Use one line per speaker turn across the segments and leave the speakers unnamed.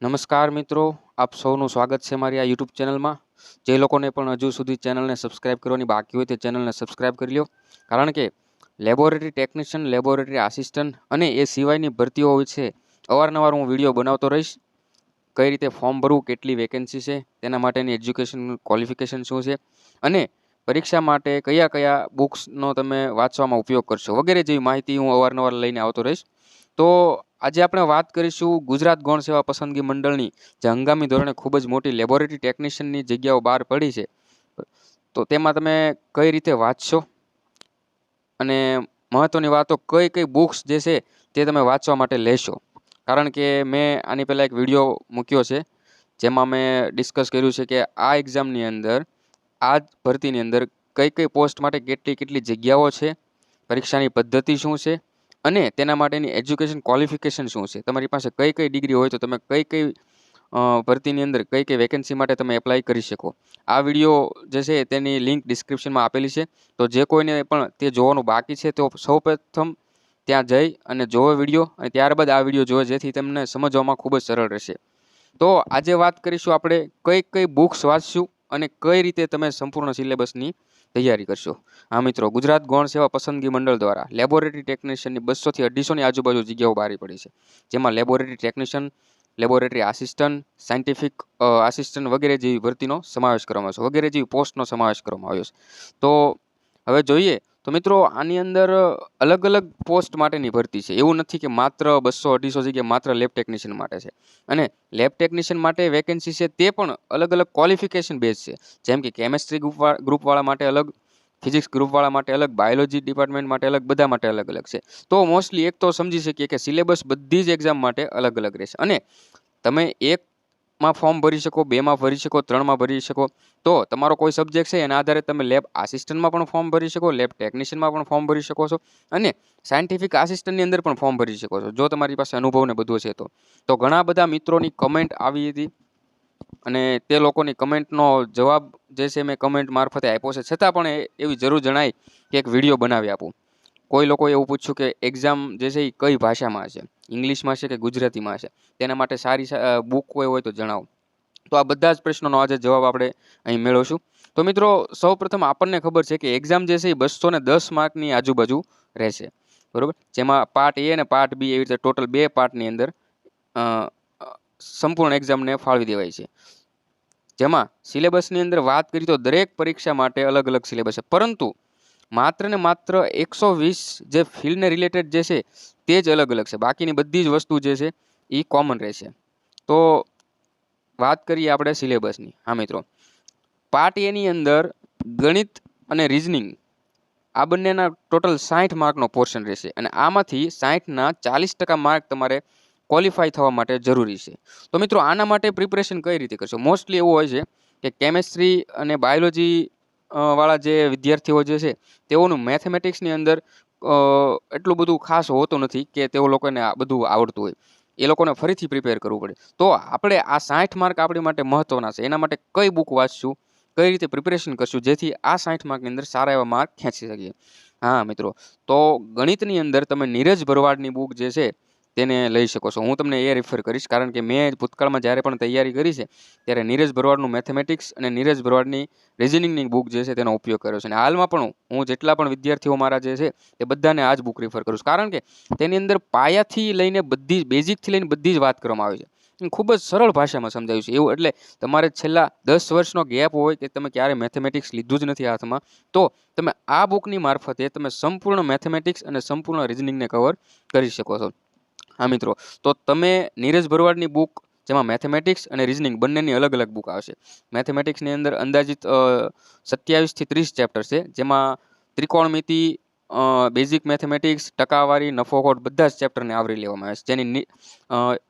નમસ્કાર મિત્રો, આપ સૌનું સ્વાગત છે મારી આ યુટ્યુબ ચેનલમાં. જે લોકોને પણ હજુ સુધી ચેનલને સબસ્ક્રાઇબ કરવાની બાકી હોય તે ચેનલને સબસ્ક્રાઇબ કરી લો કારણ કે લેબોરેટરી ટેકનિશિયન લેબોરેટરી આસિસ્ટન્ટ અને એ સિવાયની ભરતીઓ વિશે અવારનવાર હું વીડિયો બનાવતો રહીશ. કઈ રીતે ફોર્મ ભરવું, કેટલી વેકેન્સી છે, તેના માટેની એજ્યુકેશન ક્વોલિફિકેશન શું છે, અને પરીક્ષા માટે કયા કયા બુક્સનો તમે વાંચવામાં ઉપયોગ કરશો, વગેરે જેવી માહિતી હું અવારનવાર લઈને આવતો રહીશ. તો આજે આપણે વાત કરીશું ગુજરાત ગૌણ સેવા પસંદગી મંડળની, જે હંગામી ધોરણે ખૂબ જ મોટી લેબોરેટરી ટેકનિશિયનની જગ્યાઓ બહાર પડી છે. તો તેમાં તમે કઈ રીતે વાંચશો? અને મહત્ત્વની વાતો કઈ કઈ બુક્સ જે છે તે તમે વાંચવા માટે લેશો? કારણ કે મેં આની પહેલાં એક વીડિયો મૂક્યો છે, જેમાં મેં ડિસ્કસ કર્યું છે કે આ એક્ઝામની અંદર, આ ભરતીની અંદર કઈ કઈ પોસ્ટ માટે કેટલી કેટલી જગ્યાઓ છે, પરીક્ષાની પદ્ધતિ શું છે અને તેના માટેની એજ્યુકેશન ક્વોલિફિકેશન શું છે? તમારી પાસે કઈ કઈ ડિગ્રી હોય તો તમે કઈ કઈ ભરતીની અંદર કઈ કઈ વેકેન્સી માટે તમે એપ્લાય કરી શકો. આ વીડિયો જે છે તેની લિંક ડિસ્ક્રિપ્શનમાં આપેલી છે. તો જે કોઈને પણ તે જોવાનું બાકી છે તો સૌપ્રથમ ત્યાં જઈ અને જોવો વીડિયો અને ત્યારબાદ આ વીડિયો જોવો જેથી તમને સમજવામાં ખૂબ જ સરળ રહેશે. તો આજે વાત કરીશું આપણે કઈ કઈ બુક્સ વાંચશું અને કઈ રીતે તમે સંપૂર્ણ સિલેબસની તૈયારી કરશો. હા મિત્રો, ગુજરાત ગૌણ સેવા પસંદગી મંડળ દ્વારા લેબોરેટરી ટેકનિશિયનની બસોથી અઢીસોની આજુબાજુ જગ્યાઓ બહારી પડી છે. જેમાં laboratory technician, laboratory assistant, scientific assistant વગેરે જેવી ભરતીનો સમાવેશ કરવામાં આવ્યો છે વગેરે જેવી પોસ્ટનો સમાવેશ કરવામાં આવ્યો છે. તો હવે જોઈએ, તો મિત્રો આની અંદર અલગ અલગ પોસ્ટ માટેની ભરતી છે. એવું નથી કે માત્ર બસો અઢીસો જગ્યા માત્ર લેબ ટેકનિશિયન માટે છે. અને લેબ ટેકનિશિયન માટે વેકેન્સી છે તે પણ અલગ અલગ ક્વોલિફિકેશન બેઝ છે. જેમ કે કેમેસ્ટ્રી ગ્રુપ ગ્રુપવાળા માટે અલગ, ફિઝિક્સ ગ્રુપવાળા માટે અલગ, બાયોલોજી ડિપાર્ટમેન્ટ માટે અલગ, બધા માટે અલગ અલગ છે. તો મોસ્ટલી એક તો સમજી શકીએ કે સિલેબસ બધી જ એક્ઝામ માટે અલગ અલગ રહેશે. અને તમે એકમાં ફોર્મ ભરી શકો બેમાં ભરી શકો ત્રણમાં ભરી શકો. તો તમારો કોઈ સબ્જેક્ટ છે, એના આધારે તમે લેબ આસિસ્ટન્ટમાં પણ ફોર્મ ભરી શકો લેબ ટેકનિશિયનમાં પણ ફોર્મ ભરી શકો છો અને સાયન્ટિફિક આસિસ્ટન્ટની અંદર પણ ફોર્મ ભરી શકો છો, જો તમારી પાસે અનુભવને બધું છે તો. તો ઘણા બધા મિત્રોની કમેન્ટ આવી હતી અને તે લોકોની કમેન્ટનો જવાબ જે છે મેં કમેન્ટ મારફતે આપ્યો છે. છતાં પણ એવી જરૂર જણાય કે એક વીડિયો બનાવી આપું. કોઈ લોકોએ એવું પૂછ્યું કે એક્ઝામ જે છે એ કઈ ભાષામાં છે? ઇંગ્લિશમાં છે કે ગુજરાતીમાં છે? તેના માટે સારી બુક કોઈ હોય તો જણાવો. તો આ બધા જ પ્રશ્નોનો આજે જવાબ આપણે અહીં મેળવશું. તો મિત્રો, સૌપ્રથમ આપણને ખબર છે કે એક્ઝામ જે છે એ બસો ને દસ માર્કની આજુબાજુ રહેશે. બરાબર? જેમાં પાર્ટ એ અને પાર્ટ બી એવી રીતે ટોટલ બે પાર્ટની અંદર સંપૂર્ણ એક્ઝામને ફાળવી દેવાય છે. જેમાં સિલેબસની અંદર વાત કરીએ તો દરેક પરીક્ષા માટે અલગ અલગ સિલેબસ છે. પરંતુ માત્ર ને માત્ર એકસો વીસ જે ફિલ્ડને રિલેટેડ જે છે, તે જ અલગ અલગ છે. બાકીની બધી જ વસ્તુ જે છે, એ કોમન રહેશે. તો વાત કરીએ આપણે સિલેબસની હા, મિત્રો. પાર્ટ એની અંદર ગણિત અને રિઝનિંગ આ બંનેના ટોટલ સાઠ માર્કનો પોર્શન રહેશે અને આમાંથી સાઠના ચાલીસ ટકા માર્ક તમારે ક્વોલિફાય થવા માટે જરૂરી છે. તો મિત્રો, આના માટે પ્રિપરેશન કઈ રીતે કરશો? મોસ્ટલી એવું હોય છે કે કેમેસ્ટ્રી અને બાયોલોજી વાળા જે વિદ્યાર્થીઓ જે છે, તેઓનું મેથેમેટિક્સની અંદર એટલું બધું ખાસ હોતું નથી કે તેઓ લોકોને આ બધું આવડતું હોય. એ લોકોને ફરીથી પ્રિપેર કરવું પડે. તો આપણે આ સાઠ માર્ક આપણી માટે મહત્ત્વના છે. એના માટે કઈ બુક વાંચશું, કઈ રીતે પ્રિપેરેશન કરશું, જેથી આ સાઠ માર્કની અંદર સારા એવા માર્ક ખેંચી શકીએ. હા મિત્રો, તો ગણિતની અંદર તમે નીરજ ભરવાડની બુક જે છે તેને લઈ શકો છો. હું તમને એ રિફર કરીશ, કારણ કે મેં ભૂતકાળમાં જ્યારે પણ તૈયારી કરી છે, ત્યારે નીરજ ભરવાડનું મેથેમેટિક્સ અને નીરજ ભરવાડની રિઝનિંગની બુક જે છે તેનો ઉપયોગ કર્યો છે. અને હાલમાં પણ હું- જેટલા પણ વિદ્યાર્થીઓ મારા જે છે તે બધાને આ જ બુક રિફર કરું છું. કારણ કે તેની અંદર પાયાથી લઈને બધી બેઝિકથી લઈને બધી જ વાત કરવામાં આવી છે. ખૂબ જ સરળ ભાષામાં સમજાવ્યું છે. એવું એટલે તમારે છેલ્લા દસ વર્ષનો ગેપ હોય કે તમે ક્યારે મેથેમેટિક્સ લીધું જ નથી હાથમાં, તો તમે આ બુકની મારફતે તમે સંપૂર્ણ મેથેમેટિક્સ અને સંપૂર્ણ રિઝનિંગને કવર કરી શકો છો. હા, મિત્રો. તો તમે નીરજ ભરવાડની બુક જેમાં મેથેમેટિક્સ અને રિઝનિંગ બંનેની અલગ અલગ બુક આવશે. મેથેમેટિક્સની અંદર અંદાજિત સત્યાવીસથી ત્રીસ ચેપ્ટર છે. જેમાં ત્રિકોણમિતિ બેઝિક મેથેમેટિક્સ ટકાવારી નફોખોટ બધા જ ચેપ્ટરને આવરી લેવામાં આવે છે. જેની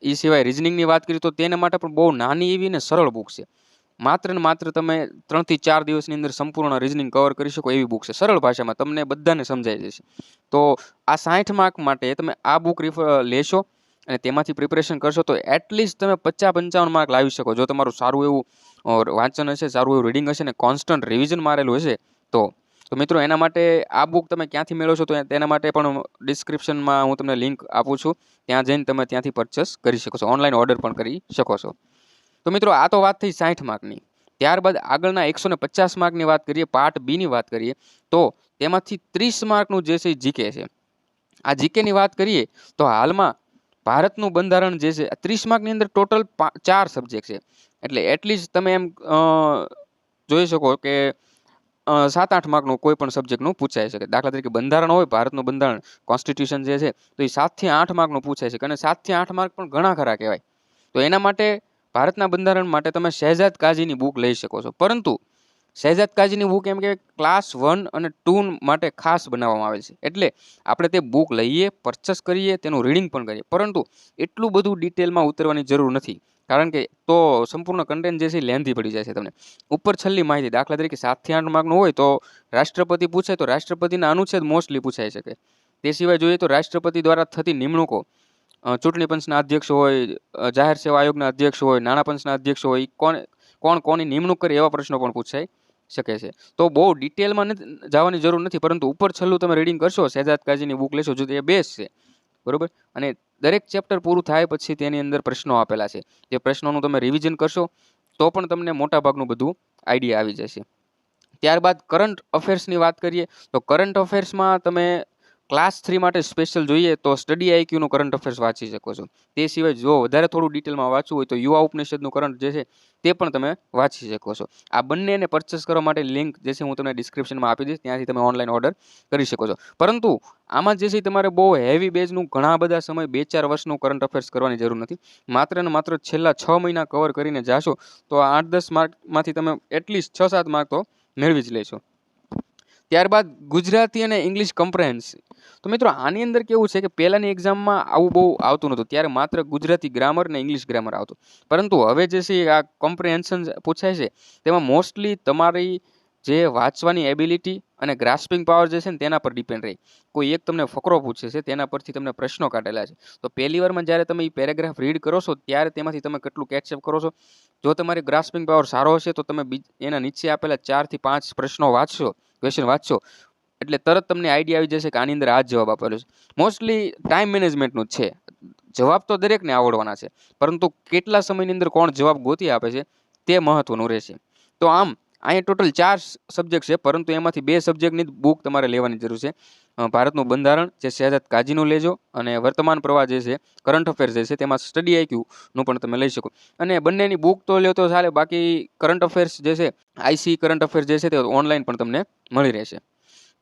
એ સિવાય રિઝનિંગની વાત કરીએ તો તેના માટે પણ બહુ નાની એવી ને સરળ બુક છે. માત્ર ને માત્ર તમે ત્રણથી ચાર દિવસની અંદર સંપૂર્ણ રિઝનિંગ કવર કરી શકો એવી બુક છે. સરળ ભાષામાં તમને બધાને સમજાઈ જશે. તો આ સાઠ માર્ક માટે તમે આ બુક રિફર લેશો અને તેમાંથી પ્રિપરેશન કરશો તો એટલીસ્ટ તમે પચાસ પંચાવન માર્ક લાવી શકો. જો તમારું સારું એવું વાંચન હશે, સારું એવું રીડિંગ હશે અને કોન્સ્ટન્ટ રિવિઝન મારેલું હશે, તો તો મિત્રો એના માટે આ બુક તમે ક્યાંથી મેળવશો તો તેના માટે પણ ડિસ્ક્રિપ્શનમાં હું તમને લિંક આપું છું. ત્યાં જઈને તમે ત્યાંથી પરચેસ કરી શકો છો. ઓનલાઈન ઓર્ડર પણ કરી શકો છો. તો મિત્રો, આ તો વાત થઈ સાઠ માર્કની. ત્યારબાદ આગળના એકસો ને પચાસ માર્કની વાત કરીએ, પાર્ટ બીની વાત કરીએ, તો તેમાંથી ત્રીસ માર્કનું જે છે જીકે છે. આ જીકેની વાત કરીએ, તો હાલમાં ભારતનું બંધારણ જે છે ત્રીસ માર્કની અંદર ટોટલ ચાર સબ્જેક્ટ છે. એટલે એટલીસ્ટ તમે એમ જોઈ શકો કે સાત આઠ માર્કનું કોઈ પણ સબ્જેક્ટનું પૂછાઈ શકે. દાખલા તરીકે બંધારણ હોય, ભારતનું બંધારણ, કોન્સ્ટિટ્યુશન જે છે, તો એ સાતથી આઠ માર્કનું પૂછાઈ શકે. અને સાતથી આઠ માર્ક પણ ઘણા ખરા કહેવાય. તો એના માટે ભારતના બંધારણ માટે તમે શહેજાદ કાજીની બુક લઈ શકો છો. પરંતુ શહેજાદ કાજીની બુક એમ કે ક્લાસ વન અને ટુ માટે ખાસ બનાવવામાં આવેલ છે. એટલે આપણે તે બુક લઈએ, પરચેસ કરીએ, તેનું રીડિંગ પણ કરીએ. પરંતુ એટલું બધું ડિટેલમાં ઉતરવાની જરૂર નથી. કારણ કે તો સંપૂર્ણ કન્ટેન્ટ જે છે લેન્ધી પડી જાય છે તમને. ઉપર છેલ્લી માહિતી, દાખલા તરીકે સાતથી આઠ માર્કનું હોય તો રાષ્ટ્રપતિ પૂછે તો રાષ્ટ્રપતિના અનુચ્છેદ મોસ્ટલી પૂછાઈ શકે. તે સિવાય જોઈએ તો રાષ્ટ્રપતિ દ્વારા થતી નિમણૂકો ચૂંટણી પંચના અધ્યક્ષ હોય જાહેર સેવા આયોગના અધ્યક્ષ હોય, નાણાં પંચના અધ્યક્ષ હોય કોણ કોણ કોની નિમણૂક કરે એવા પ્રશ્નો પણ પૂછાઈ શકે છે. તો બહુ ડિટેલમાં જવાની જરૂર નથી, પરંતુ ઉપર છેલ્લું તમે રીડિંગ કરશો શહેજાદ કાજીની બુક લેશો, જો એ બેસ્ટ છે. બરોબર? અને દરેક ચેપ્ટર પૂરું થાય પછી તેની અંદર પ્રશ્નો આપેલા છે. જે પ્રશ્નોનું તમે રિવિઝન કરશો, તો પણ તમને મોટાભાગનું બધું આઈડિયા આવી જશે. ત્યારબાદ કરંટ અફેર્સની વાત કરીએ, તો કરંટ અફેર્સમાં તમે ક્લાસ થ્રી માટે સ્પેશિયલ જોઈએ તો સ્ટડી આઈક્યુનું કરંટ અફેર્સ વાંચી શકો છો. તે સિવાય જો વધારે થોડું ડિટેલમાં વાંચવું હોય તો યુવા ઉપનિષદનું કરંટ જે છે તે પણ તમે વાંચી શકો છો. આ બંનેને પરચેસ કરવા માટે લિંક જે છે હું તમને ડિસ્ક્રિપ્શનમાં આપી દઈશ, ત્યાંથી તમે ઓનલાઈન ઓર્ડર કરી શકો છો. પરંતુ આમાં જે છે તમારે બહુ હેવી બેઝનું ઘણા બધા સમય બે ચાર વર્ષનું કરંટ અફેર્સ કરવાની જરૂર નથી. માત્ર ને માત્ર છેલ્લા છ મહિના કવર કરીને જાશો તો આ આઠ દસ માર્કમાંથી તમે એટલીસ્ટ છ સાત માર્ક તો મેળવી જ લેશો. ત્યારબાદ ગુજરાતી અને ઇંગ્લિશ કમ્પ્રેન્સ તો મિત્રો, આની અંદર કેવું છે કે પહેલાંની એક્ઝામમાં આવું બહુ આવતું નહોતું. ત્યારે માત્ર ગુજરાતી ગ્રામર ને ઇંગ્લિશ ગ્રામર આવતું. પરંતુ હવે જે છે આ કોમ્પ્રિહેન્શન પૂછાય છે, તેમાં મોસ્ટલી તમારી જે વાંચવાની એબિલિટી અને ગ્રાસ્પિંગ પાવર જે છે ને તેના પર ડિપેન્ડ રહે. કોઈ એક તમને ફકરો પૂછે છે, તેના પરથી તમને પ્રશ્નો કાઢેલા છે. તો પહેલી વારમાં જ્યારે તમે એ પેરેગ્રાફ રીડ કરો છો, ત્યારે તેમાંથી તમે કેટલું કેચઅપ કરો છો? જો તમારી ગ્રાસ્પિંગ પાવર સારો હશે, તો તમે એના નીચે આપેલા ચારથી પાંચ પ્રશ્નો વાંચશો ક્વેશ્ચન વાંચશો. એટલે તરત તમને આઈડિયા આવી જશે કે આની અંદર આ જ જવાબ આપેલો છે. મોસ્ટલી ટાઈમ મેનેજમેન્ટનું છે. જવાબ તો દરેકને આવડવાના છે. પરંતુ કેટલા સમયની અંદર કોણ જવાબ ગોતી આપે છે, તે મહત્વનું રહેશે. તો આમ અહીંયા ટોટલ ચાર સબ્જેક્ટ છે, પરંતુ એમાંથી બે સબ્જેક્ટની જ બુક તમારે લેવાની જરૂર છે. ભારતનું બંધારણ જે શહેજાદ કાજીનું લેજો અને વર્તમાન પ્રવાહ જે છે, કરંટ અફેર્સ જે છે, તેમાં સ્ટડી આઈક્યુનું પણ તમે લઈ શકો. અને બંનેની બુક તો લ્યો તો ચાલે, બાકી કરંટ અફેર્સ જે છે આઈસી કરંટ અફેર્સ જે છે, તે ઓનલાઈન પણ તમને મળી રહેશે.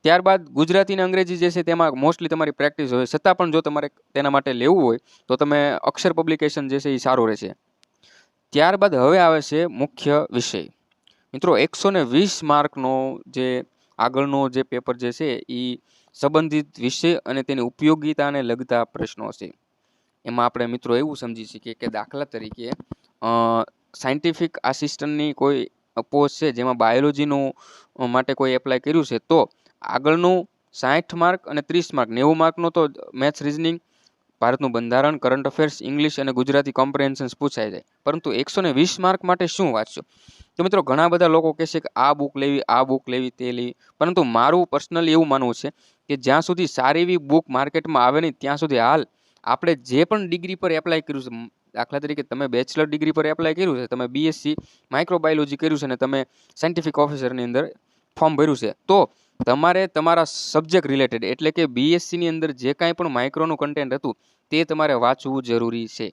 ત્યારબાદ ગુજરાતી અને અંગ્રેજી જે છે, તેમાં મોસ્ટલી તમારી પ્રેક્ટિસ હોય, છતાં પણ જો તમારે તેના માટે લેવું હોય, તો તમે અક્ષર પબ્લિકેશન જે છે એ સારું રહેશે. ત્યારબાદ હવે આવે છે મુખ્ય વિષય. મિત્રો એકસો ને વીસ માર્કનો જે આગળનો જે પેપર જે છે એ સંબંધિત વિષય અને તેની ઉપયોગિતાને લગતા પ્રશ્નો છે. એમાં આપણે મિત્રો એવું સમજી શકીએ કે દાખલા તરીકે સાયન્ટિફિક આસિસ્ટન્ટની કોઈ પોસ્ટ છે, જેમાં બાયોલોજીનું માટે કોઈ એપ્લાય કર્યું છે, તો આગળનું સાઠ માર્ક અને ત્રીસ માર્ક, નેવું માર્કનું તો મેથ્સ રિઝનિંગ, ભારતનું બંધારણ, કરંટ અફેર્સ, ઇંગ્લિશ અને ગુજરાતી કોમ્પ્રિહેન્શન્સ પૂછાય જાય પરંતુ એકસો વીસ માર્ક માટે શું વાંચશો? તો મિત્રો, ઘણા બધા લોકો કહેશે કે આ બુક લેવી, આ બુક લેવી, તે લેવી. પરંતુ મારું પર્સનલી એવું માનવું છે કે જ્યાં સુધી સારી એવી બુક માર્કેટમાં આવે નહીં, ત્યાં સુધી હાલ આપણે જે પણ ડિગ્રી પર એપ્લાય કર્યું છે, દાખલા તરીકે તમે બેચલર ડિગ્રી પર એપ્લાય કર્યું છે, તમે બીએસસી માઇક્રોબાયોલોજી કર્યું છે અને તમે સાયન્ટિફિક ઓફિસરની અંદર ફોર્મ ભર્યું છે, તો તમારે તમારા સબ્જેક્ટ રિલેટેડ એટલે કે બીએસસીની અંદર જે કાંઈ પણ માઇક્રોનું કન્ટેન્ટ હતું, તે તમારે વાંચવું જરૂરી છે.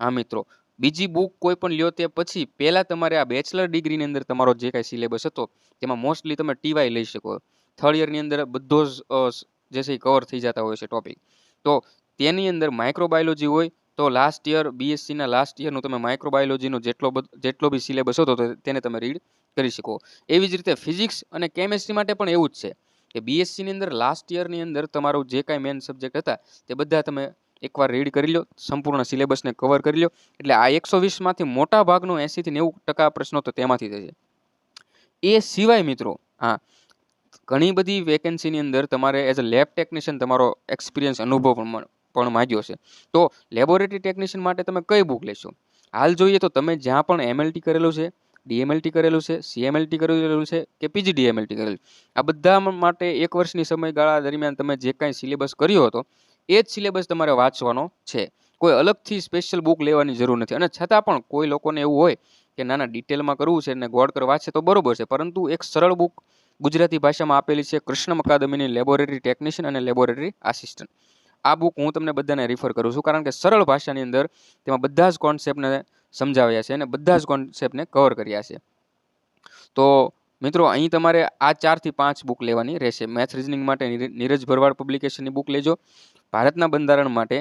હા મિત્રો બીજી બુક કોઈ પણ લ્યો તે પછી પહેલાં તમારે આ બેચલર ડિગ્રીની અંદર તમારો જે કાંઈ સિલેબસ હતો, તેમાં મોસ્ટલી તમે ટીવાય લઈ શકો. થર્ડ યરની અંદર બધો જ જે છે કવર થઈ જતા હોય છે ટોપિક તો તેની અંદર માઇક્રોબાયોલોજી હોય, તો લાસ્ટ યર બીએસસીના લાસ્ટ યરનું તમે માઇક્રોબાયોલોજીનો જેટલો જેટલો બી સિલેબસ હતો તેને તમે રીડ કરી શકો. એવી જ રીતે ફિઝિક્સ અને કેમેસ્ટ્રી માટે પણ એવું જ છે. કે બીએસસીની અંદર લાસ્ટ યરની અંદર તમારું જે કાંઈ મેન સબ્જેક્ટ હતા, તે બધા તમે એકવાર રીડ કરી લો સંપૂર્ણ સિલેબસને કવર કરી લો એટલે આ એકસો વીસમાંથી મોટા ભાગનો એંસીથી નેવું ટકા પ્રશ્નો તો તેમાંથી થશે. એ સિવાય મિત્રો, હા, ઘણી બધી વેકેન્સીની અંદર તમારે એઝ અ લેબ ટેકનિશિયન તમારો એક્સપિરિયન્સ અનુભવ પણ માગ્યો છે. તો લેબોરેટરી ટેકનિશિયન માટે તમે કઈ બુક લેશો? હાલ જોઈએ તો તમે જ્યાં પણ એમએલટી કરેલું છે ડીએમએલટી કરેલું છે સીએમએલટી કરેલું છે કે પીજી ડીએમએલટી કરેલું આ બધા માટે એક વર્ષની સમયગાળા દરમિયાન તમે જે કાંઈ સિલેબસ કર્યો હતો એ જ સિલેબસ તમારે વાંચવાનો છે. કોઈ અલગથી સ્પેશિયલ બુક લેવાની જરૂર નથી. અને છતાં પણ કોઈ લોકોને એવું હોય કે નાના ડિટેલમાં કરવું છે ને ગોળ કરવા છે તો બરોબર છે. પરંતુ એક સરળ બુક ગુજરાતી ભાષામાં આપેલી છે કૃષ્ણ અકાદમીની લેબોરેટરી ટેકનિશિયન અને લેબોરેટરી આસિસ્ટન્ટ આ બુક હું તમને બધાને રિફર કરું છું કારણ કે સરળ ભાષાની અંદર તેમાં બધા જ કોન્સેપ્ટને સમજાવ્યા છે અને બધા જ કોન્સેપ્ટને કવર કર્યા છે. તો મિત્રો, અહીં તમારે આ ચારથી પાંચ બુક લેવાની રહેશે. મેથ રિઝનિંગ માટે નીરજ ભરવાડ પબ્લિકેશનની બુક લેજો. ભારતના બંધારણ માટે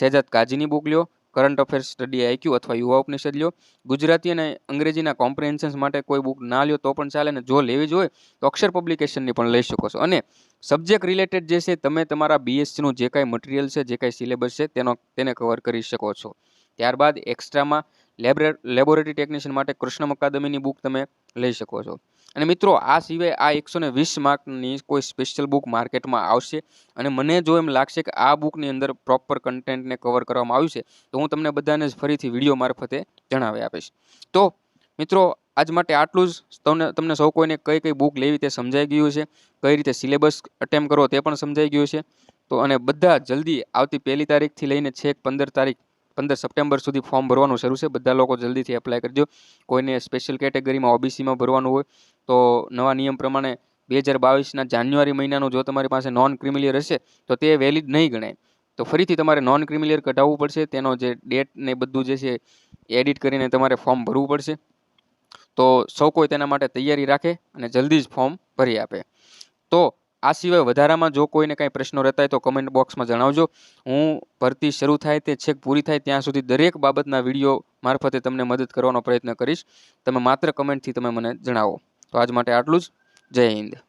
સહેજાદ કાજીની બુક લ્યો. કરંટ અફેર્સ સ્ટડી આઈક્યુ અથવા યુવા ઉપનિષદ લ્યો. ગુજરાતી અને અંગ્રેજીના કોમ્પ્રિહેન્શન્સ માટે કોઈ બુક ના લ્યો તો પણ ચાલે ને જો લેવી જ હોય, તો અક્ષર પબ્લિકેશનની પણ લઈ શકો છો. અને સબ્જેક્ટ રિલેટેડ જે છે, તમે તમારા બીએસસીનું જે કાંઈ મટીરિયલ છે, જે કાંઈ સિલેબસ છે, તેનો, તેને કવર કરી શકો છો. ત્યારબાદ એક્સ્ટ્રામાં લેબોરેટરી ટેકનિશિયન માટે કૃષ્ણ અકાદમીની બુક તમે લઈ શકો છો. અને મિત્રો, આ સિવાય આ એકસો ને વીસ માર્કની કોઈ સ્પેશિયલ બુક માર્કેટમાં આવશે. અને મને જો એમ લાગશે કે આ બુકની અંદર પ્રોપર કન્ટેન્ટને કવર કરવામાં આવ્યું છે, તો હું તમને બધાને જ ફરીથી વીડિયો મારફતે જણાવી આપીશ. તો, મિત્રો, આજ માટે આટલું જ. તમને તમને સૌ કોઈને કઈ કઈ બુક લેવી તે સમજાઈ ગયું છે કઈ રીતે સિલેબસ અટેમ્પ કરવો તે પણ સમજાઈ ગયું છે તો અને બધા જલ્દી આવતી પહેલી તારીખથી લઈને છેક પંદર તારીખ પંદર સપ્ટેમ્બર સુધી ફોર્મ ભરવાનું શરૂ છે. બધા લોકો જલ્દીથી એપ્લાય કરજો. કોઈને સ્પેશિયલ કેટેગરીમાં ઓબીસીમાં ભરવાનું હોય તો નવા નિયમ પ્રમાણે બે હજાર બાવીસના જાન્યુઆરી મહિનાનું જો તમારી પાસે નોન ક્રિમિલિયર હશે તો તે વેલિડ નહીં ગણાય. તો ફરીથી તમારે નોન ક્રિમિલિયર કઢાવવું પડશે. તેનો જે ડેટ ને બધું જે છે એડિટ કરીને તમારે ફોર્મ ભરવું પડશે. તો સૌ કોઈ તેના માટે તૈયારી રાખે અને જલ્દી જ ફોર્મ ભરી આપે. તો આ સિવાય વધારામાં જો કોઈને કાંઈ પ્રશ્નો રહેતા હોય તો કમેન્ટ બોક્સમાં જણાવજો. હું ભરતી શરૂ થાય તે છેક પૂરી થાય ત્યાં સુધી દરેક બાબતના વીડિયો મારફતે તમને મદદ કરવાનો પ્રયત્ન કરીશ. તમે માત્ર કમેન્ટથી તમે મને જણાવો. તો આજ માટે આટલું જ. જય હિન્દ.